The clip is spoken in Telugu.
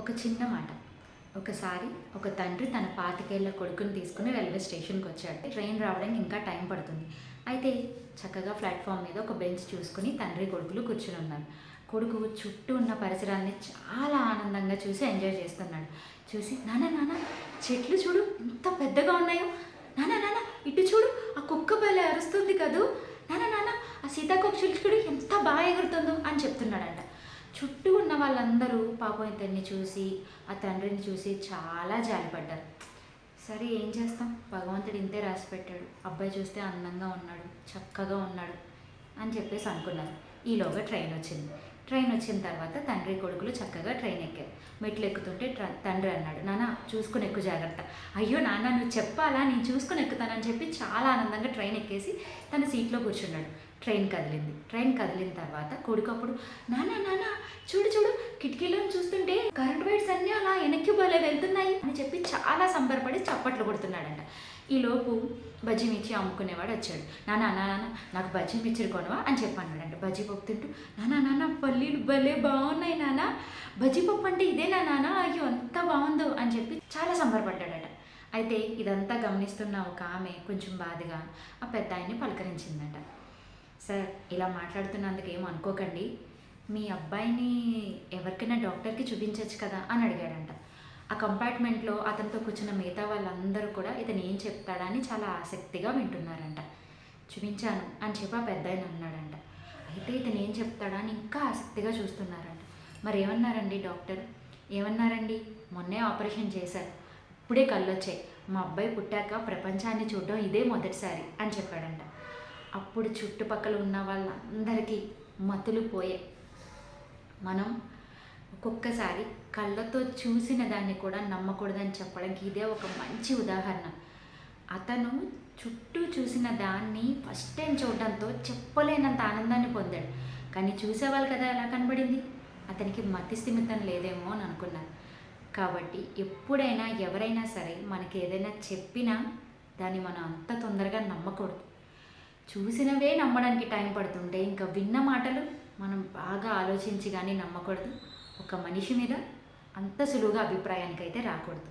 ఒక చిన్న మాట. ఒకసారి ఒక తండ్రి తన పాతికేళ్ళ కొడుకుని తీసుకుని రైల్వే స్టేషన్కి వచ్చాడు. ట్రైన్ రావడానికి ఇంకా టైం పడుతుంది. అయితే చక్కగా ప్లాట్ఫామ్ మీద ఒక బెంచ్ చూసుకుని తండ్రి కొడుకులు కూర్చుని ఉన్నారు. కొడుకు చుట్టూ ఉన్న పరిసరాన్ని చాలా ఆనందంగా చూసి ఎంజాయ్ చేస్తున్నాడు. చూసి నాన్న నాన్న చెట్లు చూడు ఎంత పెద్దగా ఉన్నాయో. నాన్న నాన్న ఇటు చూడు ఆ కుక్క బలే అరుస్తుంది కదూ. నాన్న నాన్న ఆ సీతాకోక చూడు ఎంత బాగా ఎగురుతుందో అని చెప్తున్నాడంట. చుట్టూ ఉన్న వాళ్ళందరూ పాపం ఇతన్ని చూసి ఆ తండ్రిని చూసి చాలా జాలిపడ్డారు. సరే ఏం చేస్తాం? భగవంతుడు ఇంతే రాసి పెట్టాడు. అబ్బాయి చూస్తే అందంగా ఉన్నాడు చక్కగా ఉన్నాడు అని చెప్పేసి అనుకున్నారు. ఈలోగా ట్రైన్ వచ్చింది. ట్రైన్ వచ్చిన తర్వాత తండ్రి కొడుకులు చక్కగా ట్రైన్ ఎక్కారు. మెట్లు ఎక్కుతుంటే తండ్రి అన్నాడు నాన్న చూసుకుని ఎక్కువ జాగ్రత్త. అయ్యో నాన్న నువ్వు చెప్పాలా? నేను చూసుకుని ఎక్కుతానని చెప్పి చాలా ఆనందంగా ట్రైన్ ఎక్కేసి తన సీట్లో కూర్చున్నాడు. ట్రైన్ కదిలింది. ట్రైన్ కదిలిన తర్వాత కొడుకు అప్పుడు నాన్న నాన్న చూడు చూడు కిటికీలో చూస్తుంటే కరెంట్ వైర్స్ అన్నీ అలా వెనక్కి భలే వెళ్తున్నాయి అని చెప్పి చాలా సంబరపడి చప్పట్లు కొడుతున్నాడంట. ఈలోపు బజ్జీ మిర్చి అమ్ముకునేవాడు వచ్చాడు. నాన్న నాన్న నాకు బజ్జీ మిర్చి కొనవా? అని చెప్పన్నాడంట. బజ్జీ పప్పు తింటూ నాన్న నాన్న పల్లీలు భలే బాగున్నాయి నాన్న బజ్జీపప్పు అంటే ఇదేనా నాన్న అయ్యో ఎంత బాగుందో అని చెప్పి చాలా సంబరపడ్డాడట. అయితే ఇదంతా గమనిస్తున్న ఒక ఆమె కొంచెం బాధగా ఆ పెద్ద ఆయన్ని పలకరించిందట. సార్ ఇలా మాట్లాడుతున్నందుకు ఏం అనుకోకండి. మీ అబ్బాయిని ఎవరికైనా డాక్టర్కి చూపించవచ్చు కదా అని అడిగాడంట. ఆ కంపార్ట్మెంట్లో అతనితో కూర్చున్న మిగతా వాళ్ళందరూ కూడా ఇతను ఏం చెప్తాడని చాలా ఆసక్తిగా వింటున్నారంట. చూపించాను అని చెప్పి ఆ పెద్ద ఆయన అన్నాడంట. ఏం చెప్తాడా అని ఇంకా ఆసక్తిగా చూస్తున్నారంట. మరి ఏమన్నారండి డాక్టర్? ఏమన్నారండి? మొన్నే ఆపరేషన్ చేశారు. ఇప్పుడే కళ్ళు వచ్చాయి మా అబ్బాయి పుట్టాక ప్రపంచాన్ని చూడడం ఇదే మొదటిసారి అని చెప్పాడంట. అప్పుడు చుట్టుపక్కల ఉన్న వాళ్ళందరికీ మతులు పోయే మనం ఒక్కొక్కసారి కళ్ళతో చూసిన దాన్ని కూడా నమ్మకూడదని చెప్పడానికి ఇదే ఒక మంచి ఉదాహరణ. అతను చుట్టూ చూసిన దాన్ని ఫస్ట్ టైం చూడడంతో చెప్పలేనంత ఆనందాన్ని పొందాడు. కానీ చూసేవాళ్ళు కదా ఎలా కనబడింది? అతనికి మతి స్థిమితం లేదేమో అని అనుకున్నారు కాబట్టి ఎప్పుడైనా ఎవరైనా సరే మనకి ఏదైనా చెప్పినా దాన్ని మనం అంత తొందరగా నమ్మకూడదు. చూసినవే నమ్మడానికి టైం పడుతుంటే ఇంకా విన్న మాటలు మనం బాగా ఆలోచించి కానీ నమ్మకూడదు. ఒక మనిషి మీద అంత సులువుగా అభిప్రాయానికి అయితే రాకూడదు.